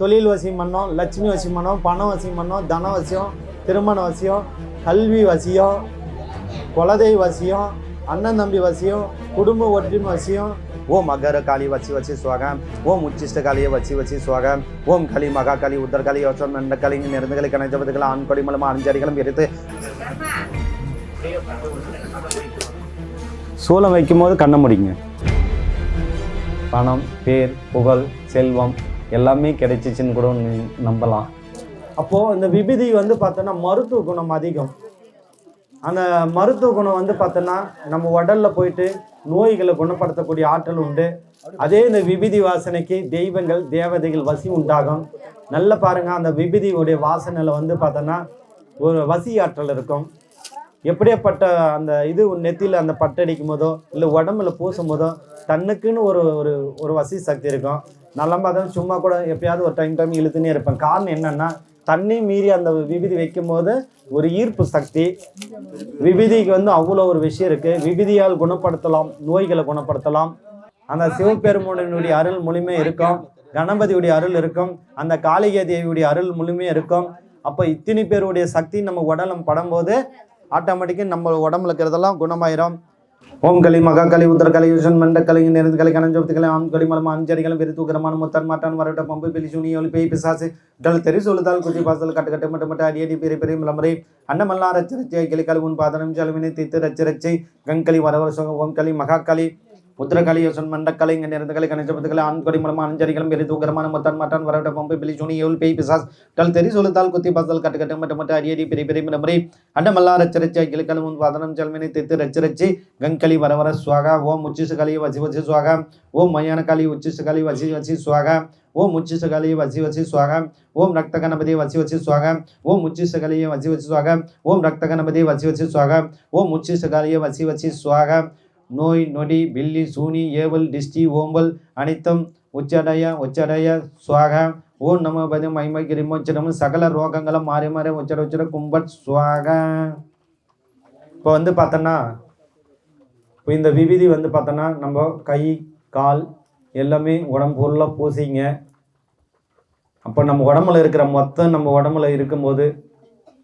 தொழில் வசியம் பண்ணோம் லட்சுமி வசியம் பண்ணோம் பணம் வசியம் பண்ணோம் தன வசியம் திருமண வசியம் கல்வி வசியம் குலதெய் வசியம் அண்ணன் தம்பி வசியம் குடும்ப ஒற்றுமை வசியம் ஓம் அகர காளி வச்சி வச்சி சுவாகம். ஓம் உச்சிஷ்ட காளியை வச்சி வச்சி சுவாகம். ஓம் களி மகா களி உத்தர களி யோசம் நண்ட களிங்க நிறந்துகளை கணஜபதுகள் ஆண் கொடி மூலமாக அஞ்சடிகளும் எடுத்து சூளம் வைக்கும் போது கண்ண முடிங்க. பணம் பேர் புகழ் செல்வம் எல்லாமே கிடைச்சிச்சின்னு கூட நம்பலாம். அப்போது இந்த விபதி வந்து பார்த்தோன்னா மருத்துவ குணம் அதிகம். அந்த மருத்துவ குணம் வந்து பார்த்தோன்னா நம்ம உடலில் போயிட்டு நோய்களை குணப்படுத்தக்கூடிய ஆற்றல் உண்டு. அதே இந்த விபூதி வாசனைக்கு தெய்வங்கள் தேவதைகள் வசி உண்டாகும். நல்ல பாருங்கள் அந்த விபூதியுடைய வாசனையில் வந்து பார்த்தோன்னா ஒரு வசி ஆற்றல் இருக்கும். எப்படியாப்பட்ட அந்த இது நெத்தியில் அந்த பட்டடிக்கும் போதோ இல்லை உடம்புல பூசும் போதோ தன்னுக்குன்னு ஒரு ஒரு ஒரு வசி சக்தி இருக்கும். நல்லா பார்த்தா சும்மா கூட எப்பயாவது ஒரு டைம் டைம் இழுத்துனே இருப்பேன். காரணம் என்னன்னா தண்ணி மீறி அந்த விபதி வைக்கும் போது ஒரு ஈர்ப்பு சக்தி. விபதிக்கு வந்து அவ்வளோ ஒரு விஷயம் இருக்கு. விபதியால் குணப்படுத்தலாம் நோய்களை குணப்படுத்தலாம். அந்த சிவபெருமானுடைய அருள் முழுமை இருக்கும். கணபதியுடைய அருள் இருக்கும். அந்த காளிகை தேவியுடைய அருள் முழுமையாக இருக்கும். அப்போ இத்தனை பேருடைய சக்தி நம்ம உடலம் படும்போது ஆட்டோமேட்டிக்காக நம்ம உடம்புல இருக்கிறதெல்லாம் குணமாயிரும். ஓம் கலி மகாக்கலி உத்தரகலை யோசன் மண்டக்கலை யுஷன் கணஞ்சோபத்துக்கலை ஆம் கலி மலம் அஞ்சடிகளும் பெரு தூக்கரமான முத்தன் மாட்டான் வரட்ட பம்பு பெலி சுனி ஒளி பேய் பிசாசு டல் தெரி சொல்லுதால் குச்சி பாசல் கட்டு கட்டு மட்டு மட்டு அடி அடி பெரிய பெரிய மிளமரை அன்னமல்லா ரச்ச ரச்சை கிளி உன் பாதனம் சலுவினை தீத்து ரச்ச ரச்சை கங்கலி வரவர சோக ஓம் கலி மகாக்கலி களி யோசன் மண்டக்கலை இங்க நிறந்தகளை கணிச்சபத்துக்களை ஆண் கொடி மூலமா அஞ்சரிகளும் பெரிய தூக்கரமான முத்தான் மாட்டான் வரவிட பம்பு பெலி சுனி ஒளி பேய் பிசாஸ் டல் தெரி சொல்லுதால் குத்தி பாசல் கட்டு கட்டு மட்டும் மட்டு பெரிய பெரிய மிளமரை அண்டமல்லா ரச்ச ரச்சி கிளி முன் உன் பாதனம் ஜலவினை தீத்து ரச்ச ரச்சை கங்களி வரவர சுவாகா ஓம் உச்சிசு கலி வசி வசி சுவாகா ஓம் மயான காளி உச்சிசு கலி வசி வசி சுவாகா ஓம் உச்சிசு களி வசி வசி சுவாகா ஓம் ரக்த கணபதி வசி வசி சுவாகா ஓம் உச்சிசு களிய வசி வசி சுவாகா ஓம் ரக்த கணபதி வசி வசி சுவாகா ஓம் உச்சிசு களிய வசி வசி சுவாகா நோய் நொடி பில்லி சூனி ஏவல் டிஸ்டி ஓம்பல் அனைத்தும் உச்சடைய உச்சடைய சுவாக. ஓம் நம பதி மைமை கிரிமோச்சனம் சகல ரோகங்களும் மாறி மாறி உச்சர உச்சர கும்பட் சுவாக. இப்போ வந்து பார்த்தோன்னா இப்போ இந்த விபூதி வந்து பார்த்தோன்னா நம்ம கை கால் எல்லாமே உடம்பு ஃபுல்லாக பூசிங்க. அப்போ நம்ம உடம்புல இருக்கிற மொத்தம் நம்ம உடம்புல இருக்கும்போது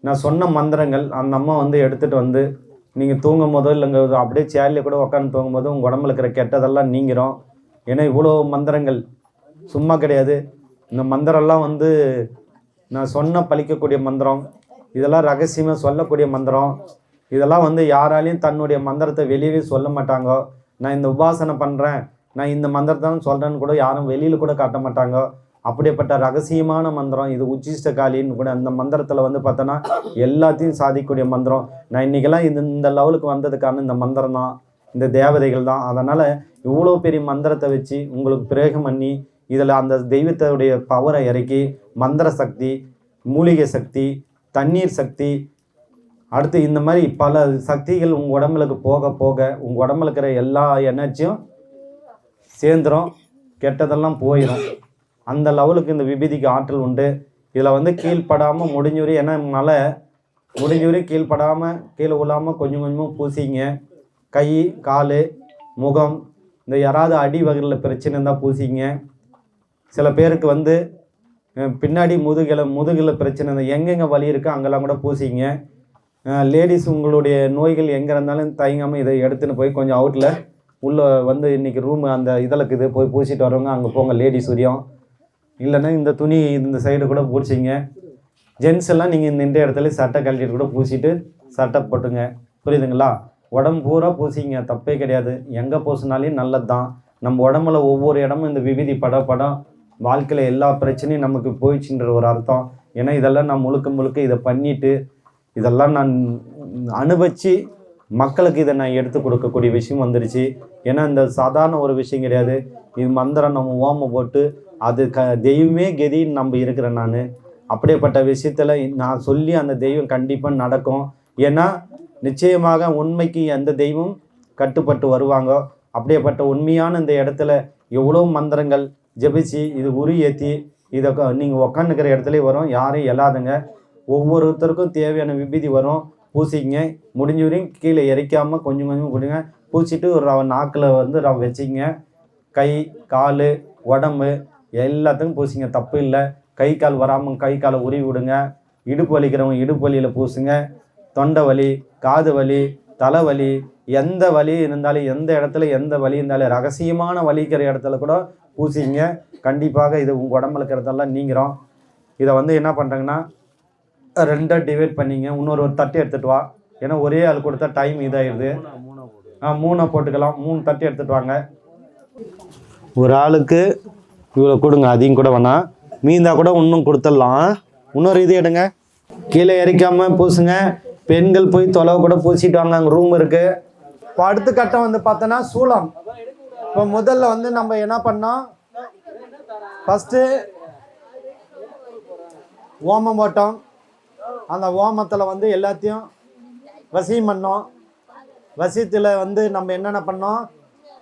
நான் சொன்ன மந்திரங்கள் அந்த அம்மா வந்து எடுத்துகிட்டு வந்து நீங்கள் தூங்கும் போதோ இல்லைங்க அப்படியே சேர்லேயே கூட உட்காந்து தூங்கும் போதோ உங்கள் உடம்புல இருக்கிற கெட்டதெல்லாம் நீங்கிறோம் ஏன்னா இவ்வளோ மந்திரங்கள். சும்மா கிடையாது. இந்த மந்திரம்லாம் வந்து நான் சொன்ன பழிக்கக்கூடிய மந்திரம். இதெல்லாம் ரகசியமாக சொல்லக்கூடிய மந்திரம். இதெல்லாம் வந்து யாராலையும் தன்னுடைய மந்திரத்தை வெளியவே சொல்ல மாட்டாங்க. நான் இந்த உபாசனை பண்ணுறேன் நான் இந்த மந்திரத்தை சொல்கிறேன்னு கூட யாரும் வெளியில் கூட காட்ட மாட்டாங்க. அப்படிப்பட்ட ரகசியமான மந்திரம் இது உச்சிஷ்ட காளின்னு கூட அந்த மந்திரத்தில் வந்து பார்த்தோன்னா எல்லாத்தையும் சாதிக்கக்கூடிய மந்திரம். நான் இன்றைக்கெல்லாம் இந்த இந்த லெவலுக்கு வந்ததுக்கான இந்த மந்திரம் தான் இந்த தேவதைகள் தான் அதனால் இவ்வளோ பெரிய மந்திரத்தை வச்சு உங்களுக்கு பிரேகம் பண்ணி இதில் அந்த தெய்வத்தோடைய பவரை இறக்கி மந்திர சக்தி மூலிகை சக்தி தண்ணீர் சக்தி அடுத்து இந்த மாதிரி பல சக்திகள் உங்கள் உடம்புக்கு போக போக உங்கள் உடம்புல இருக்கிற எல்லா எனர்ஜியும் சேர்ந்துரும் கெட்டதெல்லாம் போயிடும் அந்த லெவலுக்கு இந்த விபூதிக்கு ஆற்றல் உண்டு. இதில் வந்து கீழ்ப்படாமல் முடிஞ்சுரி ஏன்னா மழை முடிஞ்சவரை கீழ்ப்படாமல் கீழே விழாமல் கொஞ்சம் கொஞ்சமாக பூசிங்க. கை கால் முகம் இந்த யாராவது அடி வகையில் பிரச்சனை இருந்தால் பூசிங்க. சில பேருக்கு வந்து பின்னாடி முதுகில் முதுகில் பிரச்சனை இருந்தால் எங்கெங்கே வலி இருக்கோ அங்கெல்லாம் கூட பூசிங்க. லேடிஸ் உங்களுடைய நோய்கள் எங்கே இருந்தாலும் தயங்காமல் இதை எடுத்துன்னு போய் கொஞ்சம் அவுட்டில் உள்ளே வந்து இன்றைக்கி ரூம் அந்த இதழுக்கு இது போய் பூசிட்டு வரவங்க அங்கே போங்க லேடிஸ் உரியம். இல்லைன்னா இந்த துணி இந்த சைடு கூட பூச்சிங்க ஜென்ஸ் எல்லாம் நீங்கள் இந்த இந்த இடத்துல சட்டை கழட்டிட்டு கூட பூசிட்டு சட்டை போட்டுங்க. புரியுதுங்களா? உடம்பு பூரா பூசிங்க. தப்பே கிடையாது. எங்கே பூசினாலையும் நல்லது தான் நம்ம உடம்புல ஒவ்வொரு இடமும் இந்த விவிதி பட படம் வாழ்க்கையில் எல்லா பிரச்சனையும் நமக்கு போயிடுச்சுன்ற ஒரு அர்த்தம். ஏன்னா இதெல்லாம் நான் முழுக்க முழுக்க இதை பண்ணிட்டு இதெல்லாம் நான் அனுபவிச்சு மக்களுக்கு இதை நான் எடுத்து கொடுக்கக்கூடிய விஷயம் வந்துருச்சு. ஏன்னா இந்த சாதாரண ஒரு விஷயம் கிடையாது. இது மந்திரம் நம்ம ஓம போட்டு அது க தெய்வமே கெதின்னு நம்ம இருக்கிறேன் நான். அப்படிப்பட்ட விஷயத்தில் நான் சொல்லி அந்த தெய்வம் கண்டிப்பாக நடக்கும். ஏன்னா நிச்சயமாக உண்மைக்கு எந்த தெய்வம் கட்டுப்பட்டு வருவாங்க அப்படியேப்பட்ட உண்மையான இந்த இடத்துல எவ்வளோ மந்திரங்கள் ஜெபிச்சு இது உரி ஏற்றி இதை நீங்கள் உக்காந்துக்கிற இடத்துல வரும். யாரும் இல்லாதுங்க ஒவ்வொருத்தருக்கும் தேவையான விபதி வரும். பூசிங்க முடிஞ்ச வரையும் கீழே இறைக்காமல் கொஞ்சம் கொஞ்சம் கொடுங்க பூசிட்டு ஒரு ரவ நாக்கில் வந்து ரவ வச்சிங்க கை கால் உடம்பு எல்லாத்துக்கும் பூசிங்க. தப்பு இல்லை. கை கால் வராமல் கை காலை உருவி விடுங்க. இடுப்பு வலிக்கிறவங்க இடுப்பு வலியில் பூசுங்க. தொண்டை வலி காது வலி தலைவலி எந்த வலி இருந்தாலும் எந்த இடத்துல எந்த வலி இருந்தாலும் ரகசியமான வலிக்கிற இடத்துல கூட பூசிங்க கண்டிப்பாக இது உங்கள் உடம்புல இருக்கிறதெல்லாம் நீங்கிறோம் இதை வந்து என்ன பண்ணுறாங்கன்னா ரெண்டாக டிவைட் பண்ணிங்க. இன்னொரு ஒரு தட்டு எடுத்துகிட்டு வா. ஏன்னா ஒரே ஆள் கொடுத்தா டைம் இதாகிடுது ஆ மூணை போட்டுக்கலாம். மூணு தட்டு எடுத்துகிட்டு வாங்க. ஒரு ஆளுக்கு இவ்வளோ கொடுங்க. அதையும் கூட வேணாம். மீந்தா கூட இன்னும் கொடுத்துடலாம். இன்னொரு இது எடுங்க. கீழே இறக்காம பூசுங்க. பெண்கள் போய் தொலைவு கூட பூசிட்டு வாங்க. அங்கே ரூம் இருக்கு. இப்போ அடுத்த கட்டம் வந்து பார்த்தோன்னா சூளம். இப்போ முதல்ல வந்து நம்ம என்ன பண்ணோம்? ஃபஸ்ட்டு ஓமம் போட்டோம். அந்த ஓமத்தில் வந்து எல்லாத்தையும் வசியம் பண்ணோம். வசியத்தில் வந்து நம்ம என்னென்ன பண்ணோம்?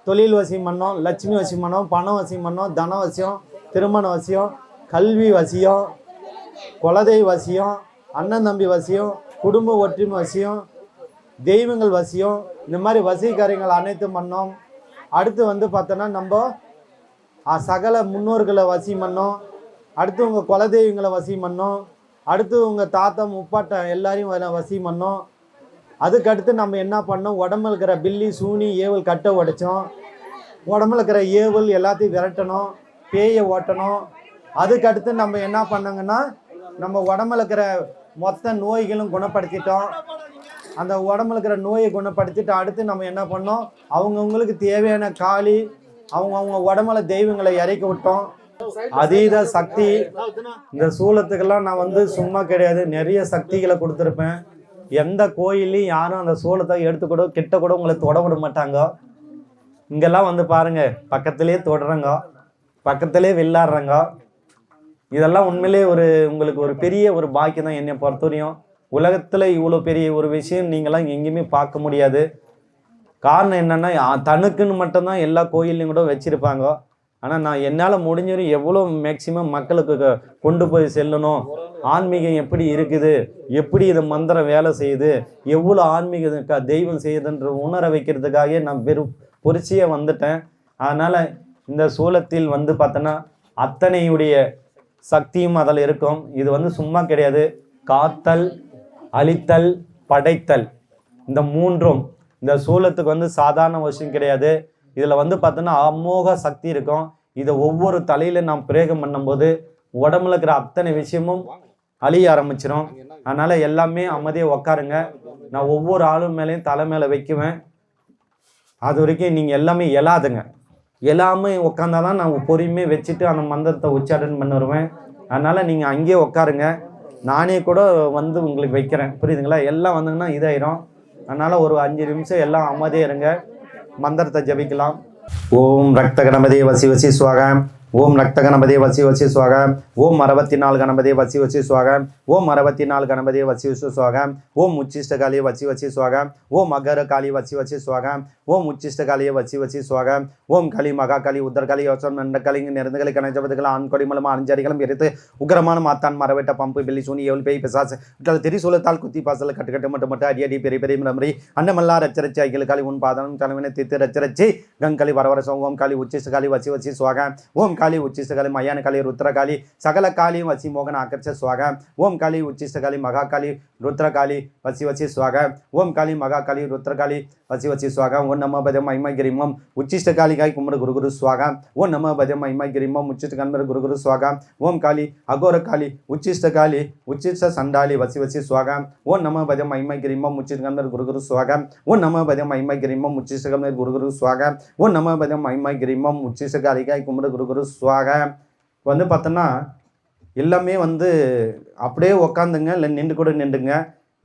தொழில் வசியம் பண்ணோம் லட்சுமி வசியம் பண்ணோம் பணம் வசியம் பண்ணோம் தன வசியம் திருமண வசியம் கல்வி வசியம் குலதெய்வ வசியம் அண்ணன் தம்பி வசியம் குடும்ப ஒற்றுமை வசியம் தெய்வங்கள் வசியம் இந்த மாதிரி வசீகரியங்கள் அனைத்தும் பண்ணோம். அடுத்து வந்து பார்த்தோன்னா நம்ம சகல முன்னோர்களை வசியம் பண்ணோம். அடுத்து உங்கள் குலதெய்வங்களை வசியம் பண்ணோம். அடுத்து உங்கள் தாத்தா முப்பாட்டை எல்லாரையும் வர வசியம் பண்ணோம். அதுக்கடுத்து நம்ம என்ன பண்ணோம்? உடம்புல இருக்கிற பில்லி சூனி ஏவல் கட்டை உடைச்சோம். உடம்புல இருக்கிற ஏவல் எல்லாத்தையும் விரட்டணும் பேயை ஓட்டணும். அதுக்கடுத்து நம்ம என்ன பண்ணோங்கன்னா நம்ம உடம்புல இருக்கிற மொத்த நோய்களும் குணப்படுத்திட்டோம். அந்த உடம்புல இருக்கிற நோயை குணப்படுத்திட்டு அடுத்து நம்ம என்ன பண்ணோம்? அவங்கவுங்களுக்கு தேவையான காளி அவங்க அவங்க உடம்புல தெய்வங்களை இறக்கி விட்டோம். அதீத சக்தி. இந்த சூலத்துக்கெல்லாம் நான் வந்து சும்மா கிடையாது. நிறைய சக்திகளை கொடுத்துருப்பேன். எந்த கோயிலையும் யாரும் அந்த சூலத்தை எடுத்து கூட கிட்ட கூட உங்களை தொட விட மாட்டாங்க. இங்கெல்லாம் வந்து பாருங்க பக்கத்திலே தொடுறாங்க பக்கத்திலே வில்லாடுறாங்க. இதெல்லாம் உண்மையிலே ஒரு உங்களுக்கு ஒரு பெரிய ஒரு பாக்கியம் தான் என்னை பொறுத்தவரையும். உலகத்தில் இவ்வளோ பெரிய ஒரு விஷயம் நீங்களாம் எங்கேயுமே பார்க்க முடியாது. காரணம் என்னென்னா தனக்குன்னு மட்டும்தான் எல்லா கோயில்லையும் கூட வச்சுருப்பாங்க. ஆனால் நான் என்னால் முடிஞ்சவரையும் எவ்வளோ மேக்சிமம் மக்களுக்கு கொண்டு போய் செல்லணும்? ஆன்மீகம் எப்படி இருக்குது? எப்படி இது மந்திரம் வேலை செய்யுது? எவ்வளோ ஆன்மீக க- தெய்வம் செய்யுதுன்ற உணர வைக்கிறதுக்காகவே நான் வெறும் பொறிச்சியே வந்துட்டேன். அதனால் இந்த சூலத்தில் வந்து பார்த்தோன்னா அத்தனையுடைய சக்தியும் அதில் இருக்கும். இது வந்து சும்மா கிடையாது. காத்தல் அழித்தல் படைத்தல். இந்த மூன்றும் இந்த சூலத்துக்கு வந்து சாதாரண விஷயம் கிடையாது. இதில் வந்து பார்த்தோன்னா அமோக சக்தி இருக்கும். இதை ஒவ்வொரு தலையில நாம் பிரேகம் பண்ணும்போது உடம்புல இருக்கிற அத்தனை விஷயமும் அழிய ஆரம்பிச்சிடும் அதனால் எல்லாமே அமைதியாக உக்காருங்க. நான் ஒவ்வொரு ஆளும் மேலேயும் தலை மேலே வைக்குவேன். அது வரைக்கும் நீங்கள் எல்லாமே எழாதுங்க எழாமல் உட்காந்தாதான் நான் பொறுமையாக வச்சுட்டு அந்த மந்திரத்தை உச்சாரணம் பண்ண வருவேன். அதனால் நீங்கள் அங்கேயே உட்காருங்க நானே கூட வந்து உங்களுக்கு வைக்கிறேன். புரியுதுங்களா? எல்லாம் வந்தீங்கன்னா இதாயிரும். அதனால் ஒரு அஞ்சு நிமிஷம் எல்லாம் அமைதியாக இருங்க. மந்திரத்தை ஜபிக்கலாம். ஓம் ரக்த கணபதி வசி வசி சுவாகம் ஓம் ரக்த கணபதி வசி வசி சுவாகம் ஓம் அறுபத்தி நாலு கணபதி வசி வசி சுவாகம் ஓம் அறுபத்தி நாலு கணபதி வசி வசி சுவாகம் ஓம் உச்சிஷ்ட காளி வசி வசி சுவாகம் ஓம் அகர காளி வசி வசி சுவாகம் ஓம் உச்சிஷ்ட காளியை வசி வசி சுவாகம் ஓம் களி மகா காளி உத்தர காளி யோசம் நண்ட காளிங்க நிறந்துகளை கணஜபதுகள் ஆண் கொடி மூலமா அஞ்சரிகளும் எரித்து உக்கரமான மாத்தான் மரவெட்ட பம்பு பில்லி சூனி ஏவல் பேய் பிசாசு திரி திரிசூலத்தால் குத்தி பாசல கட்டுக்கட்டு மட்டும் மட்டும் அடி அடி பெரிய பெரிய மிரமரி அன்னமல்லா ரச்சரச்சி அகில காளி உன் பாதனம் தலைவனை தித்து ரச்சரச்சி கங்கலி வரவரசம் ஓம் காளி உச்சிஷ்ட காளி வசி வசி சுவாகம் ஓம் காளி உச்சிஷ்ட காளி மயான காளி ருத்ர காளி சகல காளி வசி மோகன ஆக்கர்ஷ சுவாகம் ஓம் காளி உச்சிஷ்ட காளி மகா காளி ருத்ர காளி வசி வசி வச்சி வசி சுவாகம் ஓம் நம்ம பதம் மைமா கிரிமம் உச்சிஷ்ட காளிகாய் கும்பிட குரு குரு சுவாகம் ஓ நம்ம பதம் மைமா கிரிமம் உச்சிஷ்ட கண்பர் குரு குரு சுவாகம் ஓம் காளி அகோர காளி உச்சிஷ்ட காளி உச்சிஷ்ட சண்டாளி வசி வசி சுவாகம் ஓ நம்ம பதம் மைமை கிரிமம் உச்சிஷ்ட கண்பர் குரு குரு சுவாகம் ஓ நம்ம பதம் மைமை கிரிமம் உச்சிஷ்ட கண்பர் குரு குரு சுவாகம் ஓ நம்ம பதம் மைமை கிரிமம் உச்சிஷ்ட காளிகாய் கும்பிடு குரு குரு சுவாகம் வந்து பார்த்தோன்னா எல்லாமே வந்து அப்படியே உக்காந்துங்க. இல்லை நின்று கூட நின்றுங்க.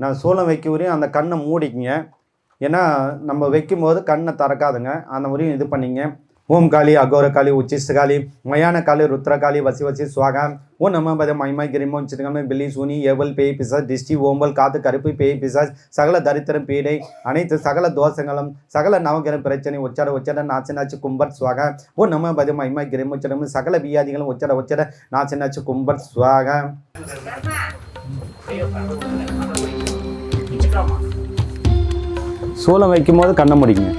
நான் சோளம் வைக்க வரையும் அந்த கண்ணை மூடிக்குங்க. ஏன்னா நம்ம வைக்கும்போது கண்ணை திறக்காதுங்க. அந்த முறையும் இது பண்ணிங்க. ஓம் காளி அகோர காளி உச்சிஷ்ட காளி மயான காளி ருத்ர காளி வசி வசி சுவாகம் ஓ நம்ம பத மைமா கிரிமோ சித்தகமே பில்லி சூனி ஏவல் பேய் பிசாஸ் திஷ்டி ஓம்பல் காத்து கருப்பு பேய் பிசாஸ் சகல தரித்திரம் பீடை அனைத்து சகல தோஷங்களும் சகல நவகிரம் பிரச்சனை உச்சட உச்சட நாச்சு நாச்சு கும்பர் சுவாகா. ஓ நம்ம பத மைமா கிரிமோ சித்தகமே சகல வியாதிகளும் உச்சட உச்சட நாச்சு நாச்சு கும்பர் சுவாகா. சூளம் வைக்கும் போது கண்ணை முடிக்குங்க.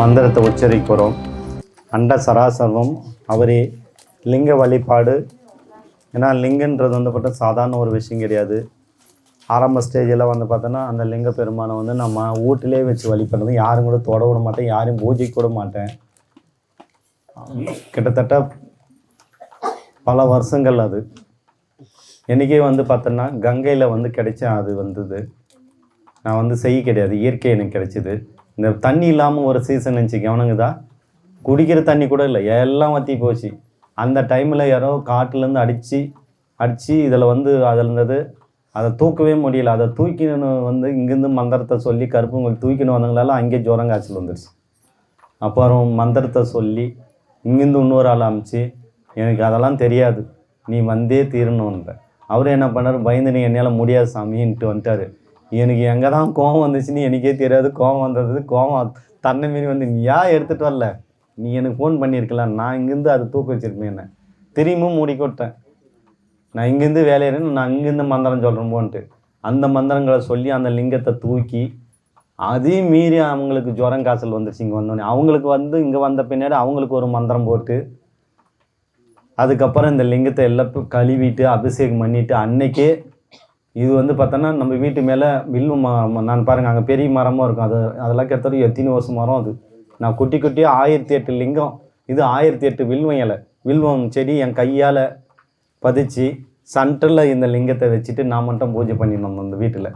மந்திரத்தை உச்சரிக்கிறோம். அண்ட சராசரமும் அவரே லிங்க வழிபாடு ஏன்னா லிங்கன்றது வந்து பார்த்தா சாதாரண ஒரு விஷயம் கிடையாது. ஆரம்ப ஸ்டேஜில் வந்து பார்த்தோன்னா அந்த லிங்க பெருமானை வந்து நம்ம வீட்டிலே வச்சு வழிபடுறது. யாரும் கூட தொட விட மாட்டேன் யாரையும் பூஜைக்கு கூட மாட்டேன். கிட்டத்தட்ட பல வருஷங்கள் அது. என்றைக்கே வந்து பார்த்தோன்னா கங்கையில் வந்து கிடைச்ச அது வந்தது. நான் வந்து செய்ய கிடையாது இயற்கை எனக்கு கிடைச்சிது. இந்த தண்ணி இல்லாமல் ஒரு சீசன் இருந்துச்சு கவனங்குதா? குடிக்கிற தண்ணி கூட இல்லை எல்லாம் வற்றி போச்சு. அந்த டைமில் யாரோ காட்டிலேருந்து அடித்து அடித்து இதில் வந்து அதில் இருந்தது. அதை தூக்கவே முடியல. அதை தூக்கினு வந்து இங்கேருந்து மந்திரத்தை சொல்லி கருப்புங்களுக்கு தூக்கின்னு வந்தவங்களால அங்கே ஜுரம் காய்ச்சல் வந்துடுச்சு அப்புறம் மந்திரத்தை சொல்லி இங்கேருந்து இன்னொரு ஆள் அமிச்சு எனக்கு அதெல்லாம் தெரியாது. நீ வந்தே தீரணுன்ற அவர் என்ன பண்ணார்? பயந்து நீ என்னால் முடியாது சாமின்ட்டு வந்துட்டார். எனக்கு எங்கே தான் கோவம் வந்துச்சுன்னு எனக்கே தெரியாது. கோவம் வந்தது கோவம் தன்னை மீறி வந்து நீ ஏன் எடுத்துகிட்டு வரல? நீ எனக்கு ஃபோன் பண்ணியிருக்கலாம் நான் இங்கேருந்து அதை தூக்க வச்சிருப்பேன் என்ன? திரும்பியும் மூடி கொட்டேன் நான் இங்கேருந்து வேலையிறேன் நான் இங்கேருந்து மந்திரம் சொல்கிறேன் போன்ட்டு. அந்த மந்திரங்களை சொல்லி அந்த லிங்கத்தை தூக்கி அதையும் மீறி அவங்களுக்கு ஜுரம் காய்ச்சல் வந்துருச்சு இங்கே வந்தோடனே அவங்களுக்கு வந்து இங்கே வந்த பின்னாடி அவங்களுக்கு ஒரு மந்திரம் போட்டு அதுக்கப்புறம் இந்த லிங்கத்தை எல்லாம் கழுவிட்டு அபிஷேகம் பண்ணிவிட்டு அன்னைக்கே இது வந்து பார்த்தோன்னா நம்ம வீட்டு மேலே வில்லு ம நான் பாருங்கள் அங்கே பெரிய மரமும் இருக்கும். அது அதெல்லாம் கிட்டத்தட்ட எத்தனை வருஷம் மரம் அது? நான் குட்டி குட்டியாக ஆயிரத்தி எட்டு லிங்கம். இது ஆயிரத்தி எட்டு வில்வம் இலை. வில்வம் செடி என் கையால் பதிச்சு சென்டரில் இந்த லிங்கத்தை வச்சுட்டு நான் மட்டும் பூஜை பண்ணினோம் அந்த வீட்டில்.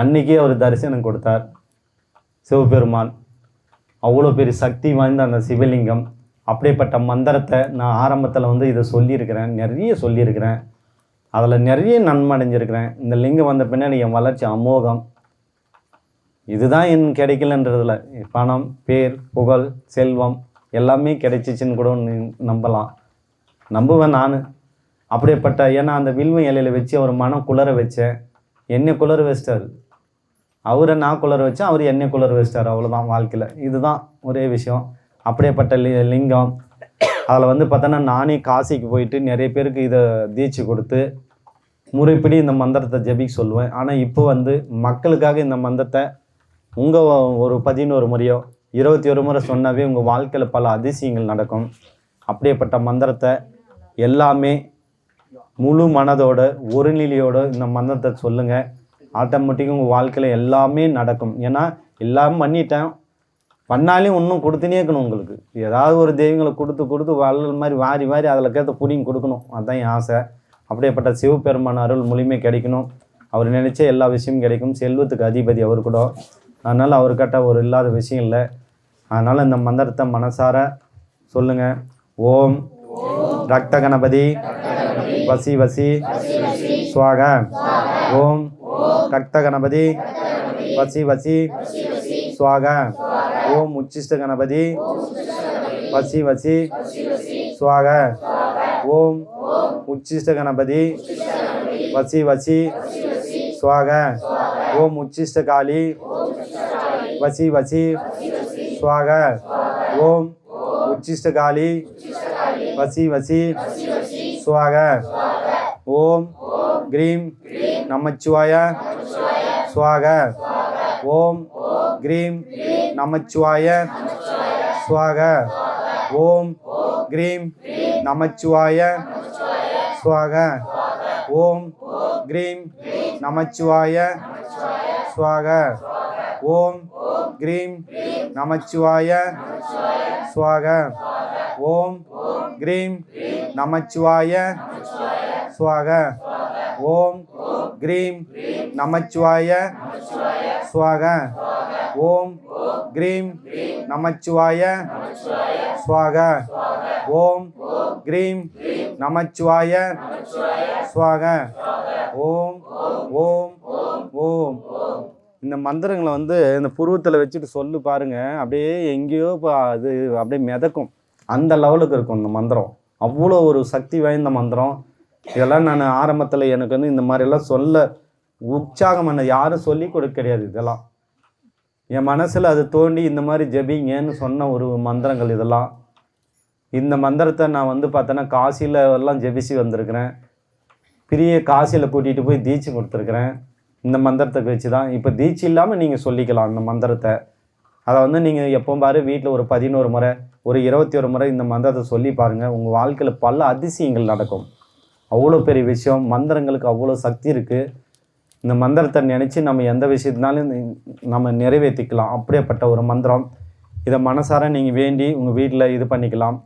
அன்னைக்கே அவர் தரிசனம் கொடுத்தார். சிவபெருமான் அவ்வளோ பெரிய சக்தி வாய்ந்த அந்த சிவலிங்கம் அப்படிப்பட்ட மந்திரத்தை நான் ஆரம்பத்தில் வந்து இதை சொல்லியிருக்கிறேன் நிறைய சொல்லியிருக்கிறேன். அதில் நிறைய நன்மை அடைஞ்சிருக்கிறேன். இந்த லிங்கம் வந்த பின்னாடி என் வளர்ச்சி அமோகம். இதுதான் என் கிடைக்கலன்றதுல. பணம் பேர் புகழ் செல்வம் எல்லாமே கிடைச்சிச்சின்னு கூட ஒன்று நம்பலாம். நம்புவேன் நான். அப்படிப்பட்ட ஏன்னா அந்த வில்வ இலையில வச்சு அவர் மனம் குளர வச்சேன் என்னை குளர வச்சிட்டார். அவரை நான் குளர வச்சேன் அவர் என்னை குளர வச்சிட்டார். அவ்வளோதான் வாழ்க்கையில். இதுதான் ஒரே விஷயம். அப்படியேப்பட்ட லி லிங்கம். அதில் வந்து பார்த்தோன்னா நானே காசிக்கு போயிட்டு நிறைய பேருக்கு இதை தீட்சி கொடுத்து முறைப்படி இந்த மந்திரத்தை ஜெபிக்க சொல்லுவேன். ஆனால் இப்போ வந்து மக்களுக்காக இந்த மந்திரத்தை உங்கள் ஒரு பதினோரு முறையோ இருபத்தி ஒரு முறை சொன்னாவே உங்கள் வாழ்க்கையில் பல அதிசயங்கள் நடக்கும். அப்படியேப்பட்ட மந்திரத்தை எல்லாமே முழு மனதோட ஒரு நிலையோட இந்த மந்திரத்தை சொல்லுங்கள் ஆட்டோமேட்டிக்காக உங்கள் வாழ்க்கையில் எல்லாமே நடக்கும். ஏன்னா எல்லாமே பண்ணிட்டேன். பண்ணாலையும் ஒன்றும் கொடுத்துனே இருக்கணும் உங்களுக்கு. ஏதாவது ஒரு தெய்வங்களை கொடுத்து கொடுத்து வள்ளல் மாதிரி வாரி வாரி அதில் கேட்ட புடிங்க கொடுக்கணும். அதுதான் என் ஆசை. அப்படியேப்பட்ட சிவபெருமான் அருள் முழுமை கிடைக்கணும். அவர் நினச்ச எல்லா விஷயமும் கிடைக்கும். செல்வத்துக்கு அதிபதி அவர் கூட. அதனால் அவர்கிட்ட ஒரு இல்லாத விஷயம் இல்லை. அதனால் இந்த மந்திரத்தை மனசார சொல்லுங்கள் ஓம் ரக்த கணபதி வசி வசி சுவாக. ஓம் ரக்த கணபதி வசி வசி சுவாக. ஓம் உச்சிஷ்ட கணபதி வசி வசி சுவாக. ஓம் உச்சிஷ்ட கணபதி வசி வசி சுவாக. ஓம் உச்சிஷ்ட காளி வசி வசி. சுவாக. ஓம். உச்சிஷ்ட காளி வசி வசி. சுவாக. ஓம். கிரீம். நமச்சிவாய. சுவாக. ஓம். கிரீம். நமச்சிவாய. சுவாக. ஓம். கிரீம். நமச்சிவாய. சுவாக. ஓம். கிரீம். நமச்சிவாய. சுவாக. ஓம். கிரீம் நமச்சிவாய சுவாக. ஓம் கிரீம் நமச்சிவாய சுவாக. ஓம் கிரீம் நமச்சிவாய சுவாக. ஓம் கிரீம் நமச்சிவாய சுவாக. ஓம் கிரீம் நமச்சிவாய சுவாக. ஓம் ஓம் ஓம் இந்த மந்திரங்களை வந்து இந்த புருவத்தில் வச்சுட்டு சொல்லு பாருங்க. அப்படியே எங்கேயோ இப்போ அது அப்படியே மிதக்கும். அந்த லெவலுக்கு இருக்கும் இந்த மந்திரம். அவ்வளோ ஒரு சக்தி வாய்ந்த மந்திரம். இதெல்லாம் நான் ஆரம்பத்தில் எனக்கு வந்து இந்த மாதிரிலாம் சொல்ல உற்சாகம் பண்ண யாரும் சொல்லி கொடுக்க கிடையாது இதெல்லாம். என் மனசில் அது தோண்டி இந்த மாதிரி ஜெபிங்கன்னு சொன்ன ஒரு மந்திரங்கள் இதெல்லாம். இந்த மந்திரத்தை நான் வந்து பார்த்தேன்னா காசியில் எல்லாம் ஜெபிச்சு வந்திருக்கிறேன். பெரிய காசியில் கூட்டிகிட்டு போய் தீட்சி கொடுத்துருக்குறேன் இந்த மந்திரத்தை வச்சு தான் இப்போ தீட்சி இல்லாமல் நீங்கள் சொல்லிக்கலாம் இந்த மந்திரத்தை. அதை வந்து நீங்கள் எப்போ பாரு வீட்டில் ஒரு பதினோரு முறை ஒரு இருபத்தி ஒரு முறை இந்த மந்திரத்தை சொல்லி பாருங்கள் உங்கள் வாழ்க்கையில் பல அதிசயங்கள் நடக்கும். அவ்வளோ பெரிய விஷயம். மந்திரங்களுக்கு அவ்வளோ சக்தி இருக்குது இந்த மந்திரத்தை நினச்சி நம்ம எந்த விஷயத்தினாலும் நம்ம நிறைவேற்றிக்கலாம் அப்படியேப்பட்ட ஒரு மந்திரம். இதை மனசார நீங்கள் வேண்டி உங்கள் வீட்டில் இது பண்ணிக்கலாம்.